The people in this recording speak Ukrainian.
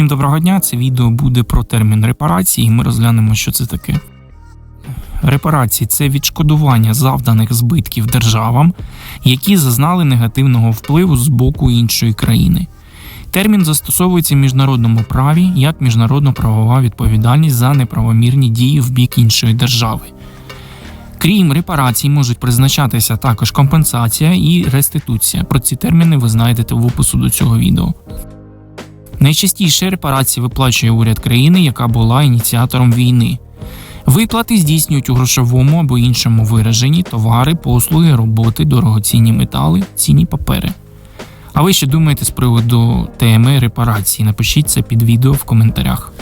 Всім доброго дня! Це відео буде про термін репарації, і ми розглянемо, що це таке. Репарації це відшкодування завданих збитків державам, які зазнали негативного впливу з боку іншої країни. Термін застосовується в міжнародному праві як міжнародно-правова відповідальність за неправомірні дії в бік іншої держави. Крім репарацій, можуть призначатися також компенсація і реституція. Про ці терміни ви знайдете в опису до цього відео. Найчастіше репарації виплачує уряд країни, яка була ініціатором війни. Виплати здійснюють у грошовому або іншому вираженні товари, послуги, роботи, дорогоцінні метали, цінні папери. А ви що думаєте з приводу теми репарації? Напишіть це під відео в коментарях.